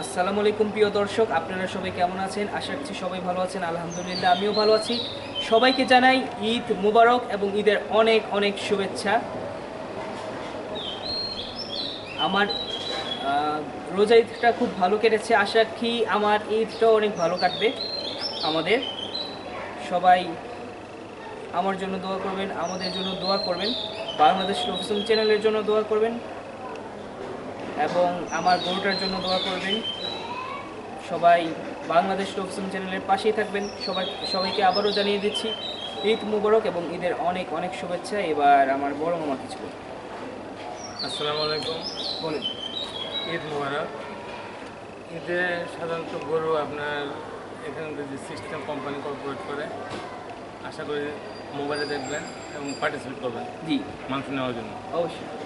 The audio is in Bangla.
আসসালামু আলাইকুম, প্রিয় দর্শক, আপনারা সবাই কেমন আছেন? আশা করছি সবাই ভালো আছেন, আলহামদুলিল্লাহ, আমিও ভালো আছি। সবাইকে জানাই ঈদ মুবারক এবং ঈদের অনেক অনেক শুভেচ্ছা। আমার রোজা ঈদটা খুব ভালো কেটেছে, আশা রাখি আমার ঈদটাও অনেক ভালো কাটবে আমাদের। সবাই আমার জন্য দোয়া করবেন, আমাদের জন্য দোয়া করবেন, বাংলাদেশ রফিসুম চ্যানেলের জন্য দোয়া করবেন। এবং আমার গরুটার জন্য দোয়া করবেন। সবাই বাংলাদেশ রফিসুম চ্যানেলের পাশেই থাকবেন। সবাই সবাইকে আবারও জানিয়ে দিচ্ছি ঈদ মুবারক এবং ঈদের অনেক অনেক শুভেচ্ছা। এবার আমার বড় মামা কিছু। আসসালামু আলাইকুম। বলেন। ঈদ মুবারক। ঈদে সাধারণত গরু আপনার এখানে যে সিস্টেম কোম্পানি কর্পোরেট করে আশা করি মোবাইলে দেখবেন এবং পার্টিসিপেট করবেন। জি। মাংস নেওয়ার জন্য। অবশ্যই।